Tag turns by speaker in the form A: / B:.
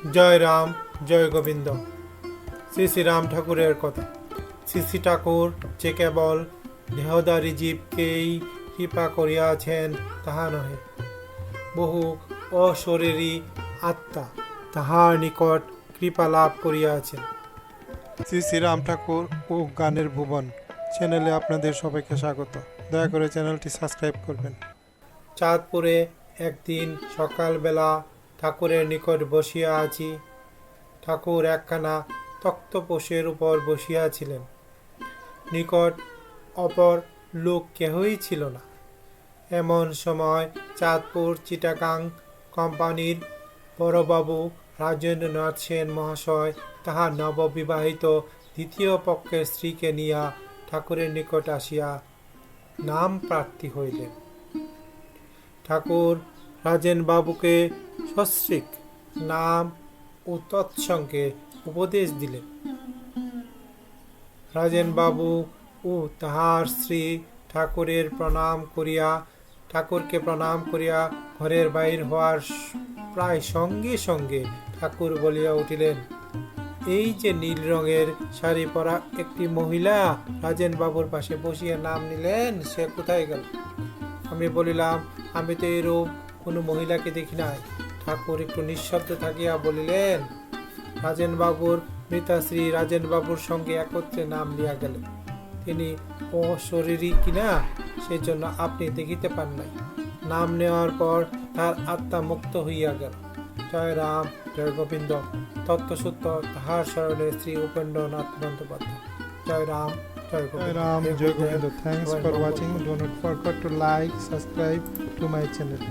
A: জয় রাম জয় গোবিন্দ। শ্রী শ্রী রাম ঠাকুরের কথা। শ্রী শ্রী ঠাকুর যে কেবল দেহদারী জীবকেই কৃপা করিয়াছেন তাহা নহে। বহু অশরীরী আত্মা তাহার নিকট কৃপা লাভ করিয়াছেন। শ্রী শ্রী রাম ঠাকুর ও গানের ভুবন চ্যানেলে আপনাদের সবাইকে স্বাগত। দয়া করে চ্যানেলটি সাবস্ক্রাইব করবেন। চাঁদপুরে একদিন সকালবেলা ঠাকুরের নিকট বসিয়া আছি। ঠাকুর একখানা তক্তপোষের উপর বসিয়াছিলেন। নিকট অপর লোক কেহই ছিল না। এমন সময় চাঁদপুর চিটাকাং কোম্পানির বড়বাবু রাজেন্দ্রনাথ সেন মহাশয় তাহার নববিবাহিত দ্বিতীয় পক্ষের স্ত্রীকে নিয়া ঠাকুরের নিকট আসিয়া নাম প্রার্থী হইলেন। ঠাকুর রাজেন বাবুকে সস্ত্রিক নাম ও তৎসঙ্গে উপদেশ দিলেন। রাজেন বাবু ও তাহার স্ত্রী ঠাকুরের প্রণাম করিয়া, ঠাকুরকে প্রণাম করিয়া ঘরের বাহির হওয়ার প্রায় সঙ্গে সঙ্গে ঠাকুর বলিয়া উঠিলেন, এই যে নীল রঙের শাড়ি পরা একটি মহিলা রাজেন বাবুর পাশে বসিয়া নাম নিলেন, সে কোথায় গেল? আমি বলিলাম, আমি তো এরূপ কোনো মহিলাকে দেখি নাই ঠাকুর একটু নিঃশব্দ থাকিয়া বলিলেন রাজেন বাবুর মৃতাশ্রী রাজেন বাবুর সঙ্গে একত্রে নাম লিয়া গেলেন তিনি অশরীরী কিনা সেজন্য আপনি দেখিতে পান নাই নাম নেওয়ার পর তার আত্মা মুক্ত হইয়া গেল জয় রাম জয় গোবিন্দ তত্ত্বসূত্র তাহার স্মরণে শ্রী উপেন্দ্রনাথ বন্দ্যোপাধ্যায় জয় রাম জয়.
B: Thanks
A: Jai
B: for
A: Govinda.
B: watching. Do not forget to like, subscribe to my channel.